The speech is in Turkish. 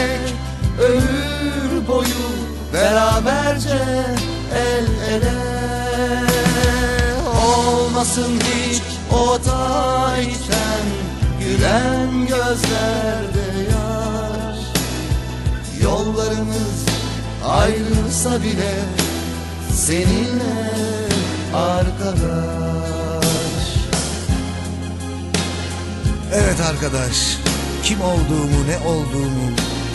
yürümek ömür boyu beraberce el ele. Olmasın hiç o tarihten gülen gözlerde yaş Yollarımız ayrılsa bile seninle arkadaş. Evet arkadaş kim olduğumu ne olduğumu